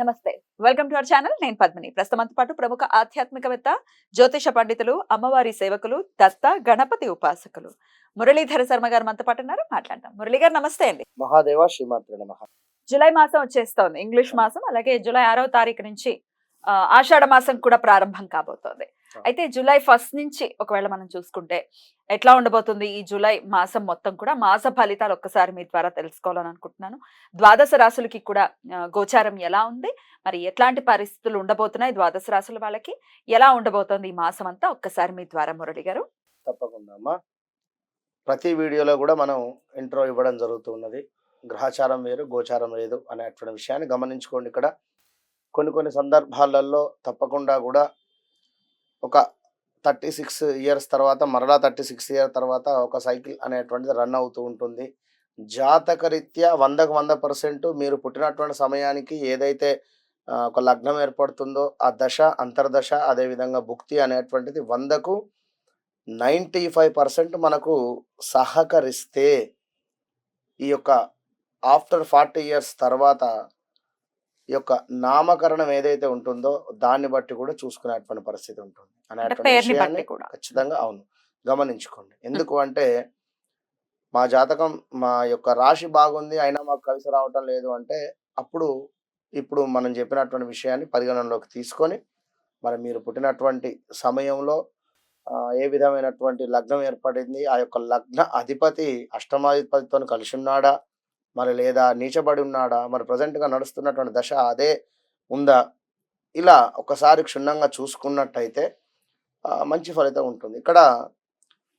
నమస్తే. Welcome to our channel నేను పద్మిని. ప్రస్తుతంతో పాటు ప్రముఖ ఆధ్యాత్మికవేత్త జ్యోతిష పండితులు అమ్మవారి సేవకులు దత్త గణపతి ఉపాసకులు. మురళీధర శర్మ గారు మనతో పాటు ఉన్నారు. మాట్లాడదాం. మురళి గారు నమస్తే అండి. మహాదేవ శ్రీమాత్రి నమ. జూలై మాసం వచ్చేస్తోంది. ఇంగ్లీష్ మాసం అలాగే జూలై ఆరవ తారీఖు నుంచి ఆషాఢ మాసం కూడా ప్రారంభం కాబోతోంది. అయితే జూలై ఫస్ట్ నుంచి ఒకవేళ మనం చూసుకుంటే ఎట్లా ఉండబోతుంది ఈ జూలై మాసం మొత్తం కూడా మాస ఫలితాలు ఒక్కసారి మీ ద్వారా తెలుసుకోవాలని అనుకుంటున్నాను ద్వాదశ రాశులకి కూడా గోచారం ఎలా ఉంది? మరి ఎట్లాంటి పరిస్థితులు ఉండబోతున్నాయి ద్వాదశ రాశుల వాళ్ళకి? ఎలా ఉండబోతోంది ఈ మాసం అంతా? ఒక్కసారి మీ ద్వారా మురళి గారు. తప్పకుండా అమ్మా. ప్రతి వీడియోలో కూడా మనం ఇంట్రో ఇవ్వడం జరుగుతున్నది. గ్రహచారం వేరు గోచారం లేదు అనేటువంటి విషయాన్ని గమనించుకోండి ఇక్కడ. కొన్ని కొన్ని సందర్భాలలో తప్పకుండా కూడా ఒక థర్టీ సిక్స్ ఇయర్స్ తర్వాత మరలా థర్టీ సిక్స్ ఇయర్ తర్వాత ఒక సైకిల్ అనేటువంటిది రన్ అవుతూ ఉంటుంది. జాతకరీత్యా వందకు వంద పర్సెంట్ మీరు పుట్టినటువంటి సమయానికి ఏదైతే ఒక లగ్నం ఏర్పడుతుందో ఆ దశ అంతర్దశ అదేవిధంగా భుక్తి అనేటువంటిది వందకు నైంటీ ఫైవ్ పర్సెంట్ మనకు సహకరిస్తే ఈ యొక్క ఆఫ్టర్ ఫార్టీ ఇయర్స్ తర్వాత ఈ యొక్క నామకరణం ఏదైతే ఉంటుందో దాన్ని బట్టి కూడా చూసుకునేటువంటి పరిస్థితి ఉంటుంది. అనేటువంటి విషయాన్ని ఖచ్చితంగా అవును. గమనించుకోండి. ఎందుకు అంటే మా జాతకం మా యొక్క రాశి బాగుంది అయినా మాకు కలిసి రావటం లేదు అంటే అప్పుడు ఇప్పుడు మనం చెప్పినటువంటి విషయాన్ని పరిగణనలోకి తీసుకొని మరి మీరు పుట్టినటువంటి సమయంలో ఏ విధమైనటువంటి లగ్నం ఏర్పడింది ఆ యొక్క లగ్న అధిపతి అష్టమాధిపతితో కలిసి ఉన్నాడా మరి లేదా నీచబడి ఉన్నాడా మరి ప్రజెంట్గా నడుస్తున్నటువంటి దశ అదే ఉందా? ఇలా ఒకసారి క్షుణ్ణంగా చూసుకున్నట్టయితే మంచి ఫలితం ఉంటుంది. ఇక్కడ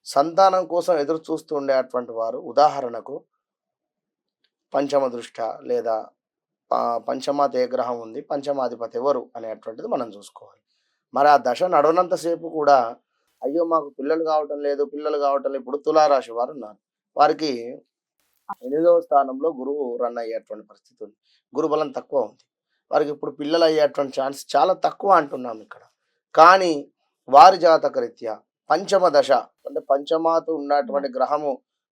సంతానం కోసం ఎదురు చూస్తూ ఉండేటువంటి వారు ఉదాహరణకు పంచమ దృష్ట లేదా పంచమాత ఏ గ్రహం ఉంది పంచమాధిపతి ఎవరు అనేటువంటిది మనం చూసుకోవాలి. మరి ఆ దశ నడవనంతసేపు కూడా అయ్యో మాకు పిల్లలు కావటం లేదు పిల్లలు కావటం లేదు ఇప్పుడు తులారాశి వారు ఉన్నారు. వారికి ఎనిమిదవ స్థానంలో గురువు రన్ అయ్యేటువంటి పరిస్థితి ఉంది. గురు బలం తక్కువ ఉంది. వారికి ఇప్పుడు పిల్లలు అయ్యేటువంటి ఛాన్స్ చాలా తక్కువ అంటున్నాం ఇక్కడ. కానీ వారి జాతక రీత్యా పంచమ దశ అంటే పంచమాత ఉన్నటువంటి గ్రహము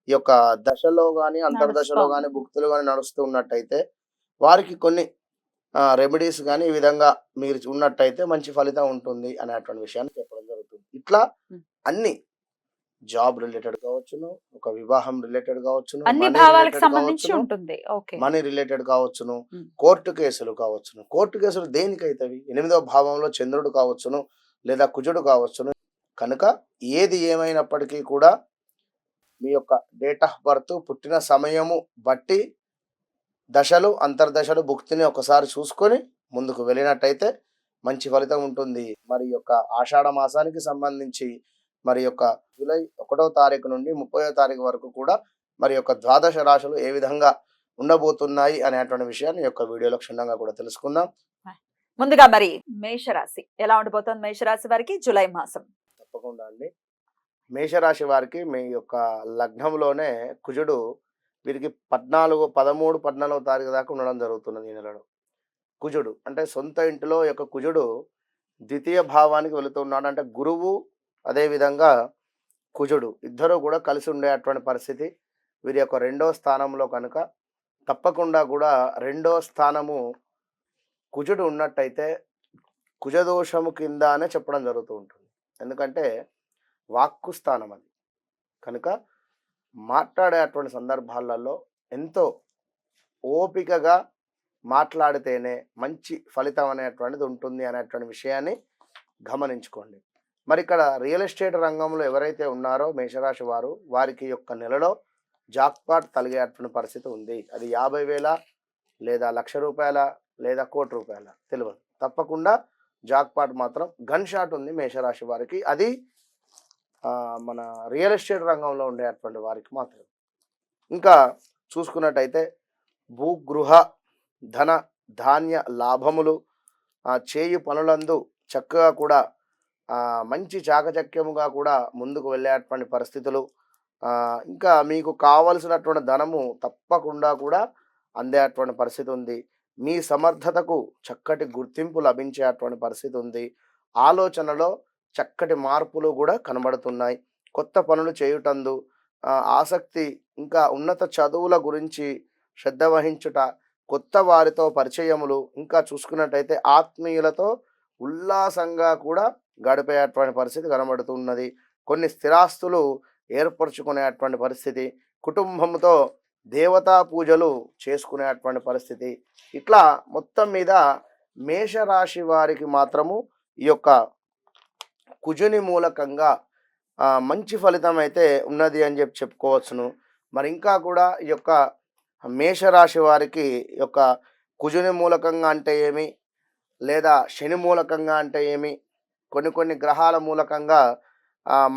ఈ యొక్క దశలో గాని అంతర్దశలో. గాని భుక్తులు గాని నడుస్తూ ఉన్నట్టయితే వారికి కొన్ని రెమెడీస్ కానీ ఈ విధంగా మీరు ఉన్నట్టయితే మంచి ఫలితం ఉంటుంది అనేటువంటి విషయాన్ని చెప్పడం జరుగుతుంది. ఇట్లా. అన్ని జాబ్ రిలేటెడ్ కావచ్చును ఒక వివాహం రిలేటెడ్ కావచ్చును అన్ని భావాలకు సంబంధించి ఉంటుంది. మనీ రిలేటెడ్ కావచ్చును. కోర్టు కేసులు కావచ్చును. కోర్టు కేసులు దేనికైతవి ఎనిమిదవ భావంలో చంద్రుడు కావచ్చును లేదా కుజుడు కావచ్చును. కనుక ఏది ఏమైనప్పటికీ కూడా మీ యొక్క డేట్ ఆఫ్ బర్త్ పుట్టిన సమయము బట్టి దశలు అంతర్దశలు భుక్తిని ఒకసారి చూసుకొని ముందుకు వెళ్ళినట్టయితే మంచి ఫలితం ఉంటుంది. మరి యొక్క ఆషాఢ మాసానికి సంబంధించి మరి యొక్క జూలై ఒకటో తారీఖు నుండి ముప్పయో తారీఖు వరకు కూడా మరి యొక్క ద్వాదశ రాశులు ఏ విధంగా ఉండబోతున్నాయి అనేటువంటి విషయాన్ని యొక్క వీడియోలో క్షుణ్ణంగా కూడా తెలుసుకుందాం. ముందుగా మరి మేషరాశి. ఎలా ఉండబోతోంది మేషరాశి వారికి జూలై మాసం? తప్పకుండా అండి. మేషరాశి వారికి మీ యొక్క లగ్నంలోనే కుజుడు వీరికి పద్నాలుగు పదమూడు పద్నాలుగో తారీఖు దాకా ఉండడం జరుగుతున్నది ఈ నెలలో. కుజుడు అంటే సొంత ఇంటిలో యొక్క కుజుడు ద్వితీయ భావానికి వెళుతున్నాడు. అంటే గురువు అదేవిధంగా కుజుడు. ఇద్దరు కూడా కలిసి ఉండేటువంటి పరిస్థితి. వీరి యొక్క రెండో స్థానంలో కనుక తప్పకుండా కూడా రెండో స్థానము కుజుడు ఉన్నట్టయితే కుజదోషము కింద అనే చెప్పడం జరుగుతూ ఉంటుంది. ఎందుకంటే వాక్కు స్థానం అది. కనుక మాట్లాడేటువంటి సందర్భాలలో ఎంతో ఓపికగా మాట్లాడితేనే మంచి ఫలితం అనేటువంటిది ఉంటుంది అనేటువంటి విషయాన్ని గమనించుకోండి. మరి ఇక్కడ రియల్ ఎస్టేట్ రంగంలో ఎవరైతే ఉన్నారో మేషరాశి వారు వారికి యొక్క నెలలో జాక్పాట్ తలిగేటువంటి పరిస్థితి ఉంది. అది యాభై వేల లేదా లక్ష రూపాయల లేదా కోటి రూపాయల తెలియదు తప్పకుండా జాక్పాట్ మాత్రం గన్ షాట్ ఉంది మేషరాశి వారికి. అది మన రియల్ ఎస్టేట్ రంగంలో ఉండేటువంటి వారికి మాత్రం ఇంకా చూసుకున్నట్టయితే భూగృహ ధన ధాన్య లాభములు చేయి చేయు పనులందు చక్కగా కూడా మంచి చాకచక్యముగా కూడా ముందుకు వెళ్ళేటువంటి పరిస్థితులు. ఇంకా మీకు కావలసినటువంటి ధనము తప్పకుండా కూడా అందేటువంటి పరిస్థితి ఉంది. మీ సమర్థతకు చక్కటి గుర్తింపు లభించేటువంటి పరిస్థితి ఉంది. ఆలోచనలో చక్కటి మార్పులు కూడా కనబడుతున్నాయి. కొత్త పనులు చేయుటందు ఆసక్తి ఇంకా ఉన్నత చదువుల గురించి శ్రద్ధ వహించుట కొత్త వారితో పరిచయములు ఇంకా చూసుకున్నట్టయితే ఆత్మీయులతో ఉల్లాసంగా కూడా గడిపేటువంటి పరిస్థితి కనబడుతున్నది. కొన్ని స్థిరాస్తులు ఏర్పరచుకునేటువంటి పరిస్థితి కుటుంబంతో దేవతా పూజలు చేసుకునేటువంటి పరిస్థితి. ఇట్లా మొత్తం మీద మేషరాశి వారికి మాత్రము ఈ యొక్క కుజుని మూలకంగా మంచి ఫలితం అయితే ఉన్నది అని చెప్పి చెప్పుకోవచ్చును. మరి ఇంకా కూడా ఈ యొక్క మేషరాశి వారికి ఈ యొక్క కుజుని మూలకంగా అంటే ఏమి? లేదా శని మూలకంగా అంటే ఏమి? కొన్ని కొన్ని గ్రహాల మూలకంగా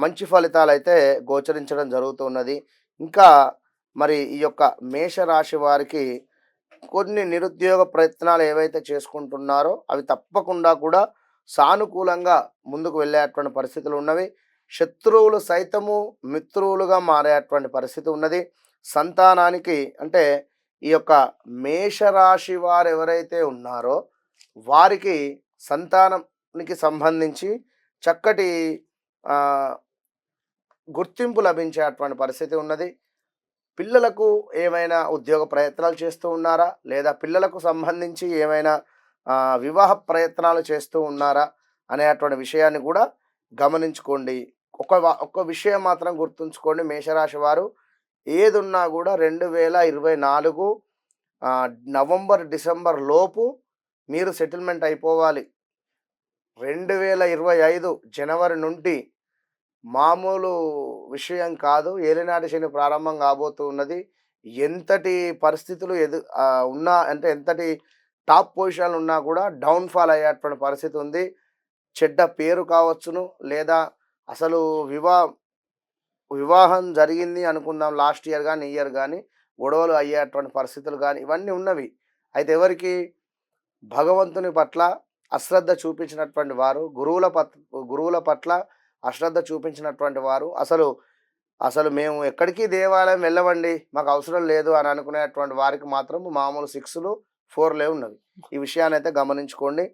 మంచి ఫలితాలు అయితే గోచరించడం జరుగుతున్నది. ఇంకా మరి ఈ యొక్క మేషరాశి వారికి కొన్ని నిరుద్యోగ ప్రయత్నాలు ఏవైతే చేసుకుంటున్నారో అవి తప్పకుండా కూడా సానుకూలంగా ముందుకు వెళ్ళేటువంటి పరిస్థితులు ఉన్నవి. శత్రువులు సైతము మిత్రువులుగా మారేటువంటి పరిస్థితి ఉన్నది. సంతానానికి అంటే ఈ యొక్క మేషరాశి వారు ఎవరైతే ఉన్నారో వారికి సంతానం సంతానానికి సంబంధించి చక్కటి గుర్తింపు లభించేటువంటి పరిస్థితి ఉన్నది. పిల్లలకు ఏమైనా ఉద్యోగ ప్రయత్నాలు చేస్తూ ఉన్నారా? లేదా పిల్లలకు సంబంధించి ఏమైనా వివాహ ప్రయత్నాలు చేస్తూ ఉన్నారా? అనేటువంటి విషయాన్ని కూడా గమనించుకోండి. ఒక ఒక్క ఒక విషయం మాత్రం గుర్తుంచుకోండి. మేషరాశి వారు ఏదున్నా కూడా రెండు వేల ఇరవై నాలుగు నవంబర్ డిసెంబర్ లోపు మీరు సెటిల్మెంట్ అయిపోవాలి. రెండు వేల ఇరవై ఐదు జనవరి నుండి మామూలు విషయం కాదు. ఏలినాటి శని ప్రారంభం కాబోతూ ఉన్నది. ఎంతటి పరిస్థితులు ఎదు ఉన్నా అంటే ఎంతటి టాప్ పొజిషన్ ఉన్నా కూడా డౌన్ఫాల్ అయ్యేటువంటి పరిస్థితి ఉంది. చెడ్డ పేరు కావచ్చును. లేదా అసలు వివా వివాహం జరిగింది అనుకుందాం లాస్ట్ ఇయర్ కానీ ఇయర్ కానీ గొడవలు అయ్యేటువంటి పరిస్థితులు కానీ ఇవన్నీ ఉన్నవి. అయితే ఎవరికి? భగవంతుని పట్ల అశ్రద్ధ చూపించినటువంటి వారు గురువుల పట్ గురువుల పట్ల అశ్రద్ధ చూపించినటువంటి వారు అసలు అసలు మేము ఎక్కడికి దేవాలయం వెళ్ళవండి మాకు అవసరం లేదు అని అనుకునేటువంటి వారికి మాత్రం మామూలు సిక్స్లు ఫోర్లే ఉన్నవి. ఈ విషయాన్ని అయితే గమనించుకోండి.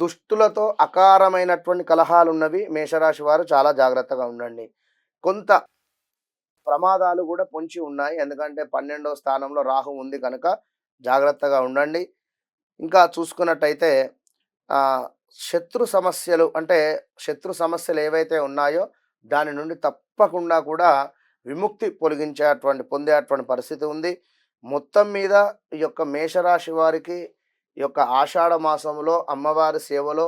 దుష్టులతో అకారమైనటువంటి కలహాలు ఉన్నవి మేషరాశి వారు చాలా జాగ్రత్తగా ఉండండి. కొంత ప్రమాదాలు కూడా పొంచి ఉన్నాయి. ఎందుకంటే పన్నెండవ స్థానంలో రాహు ఉంది కనుక జాగ్రత్తగా ఉండండి. ఇంకా చూసుకున్నట్టయితే శత్రు సమస్యలు అంటే శత్రు సమస్యలు ఏవైతే ఉన్నాయో దాని నుండి తప్పకుండా కూడా విముక్తి పొలిగించేటువంటి పొందేటువంటి పరిస్థితి ఉంది. మొత్తం మీద ఈ యొక్క మేషరాశి వారికి ఈ యొక్క ఆషాఢ మాసంలో అమ్మవారి సేవలో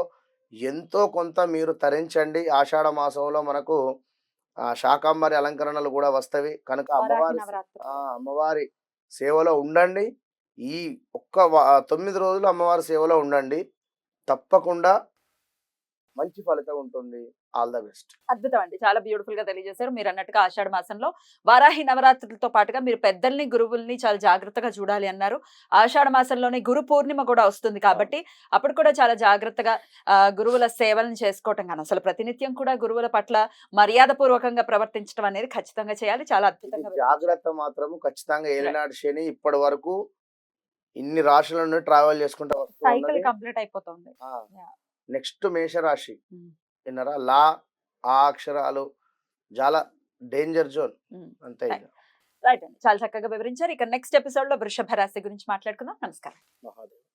ఎంతో కొంత మీరు తరించండి. ఆషాఢ మాసంలో మనకు శాకాంబరి అలంకరణలు కూడా వస్తవి. కనుక అమ్మవారి అమ్మవారి సేవలో ఉండండి. ఈ ఒక్క తొమ్మిది రోజులు అమ్మవారి సేవలో ఉండండి. తప్పకుండా మంచి ఫలితం ఉంటుంది. All the best. అద్భుతం అండి. చాలా బ్యూటిఫుల్గా తెలియజేశారు. మీరు అన్నట్టుగా ఆషాఢ మాసంలో వారాహి నవరాత్రులతో పాటుగా మీరు పెద్దల్ని గురువుల్ని చాలా జాగ్రత్తగా చూడాలి అన్నారు. ఆషాఢ మాసంలోనే గురు పూర్ణిమ కూడా వస్తుంది కాబట్టి అప్పుడు కూడా చాలా జాగ్రత్తగా ఆ, గురువుల సేవలను చేసుకోవటం కానీ అసలు ప్రతినిత్యం కూడా గురువుల పట్ల మర్యాద పూర్వకంగా ప్రవర్తించడం అనేది ఖచ్చితంగా చేయాలి. చాలా అద్భుతంగా. జాగ్రత్త మాత్రము ఖచ్చితంగా ఏలినాటి శని ఇప్పటి వరకు ఇన్ని రాశుల నుండి ట్రావెల్ చేసుకుంటూ వస్తూ సైకిల్. కంప్లీట్ అయిపోతుంది. నెక్స్ట్ మేషరాశి. విన్నారా లా ఆ అక్షరాలు చాలా డేంజర్ జోన్. అంతే. రైట్ అండి చాలా చక్కగా వివరించారు ఇక నెక్స్ట్ ఎపిసోడ్లో వృషభ రాశి గురించి మాట్లాడుకుందాం నమస్కారం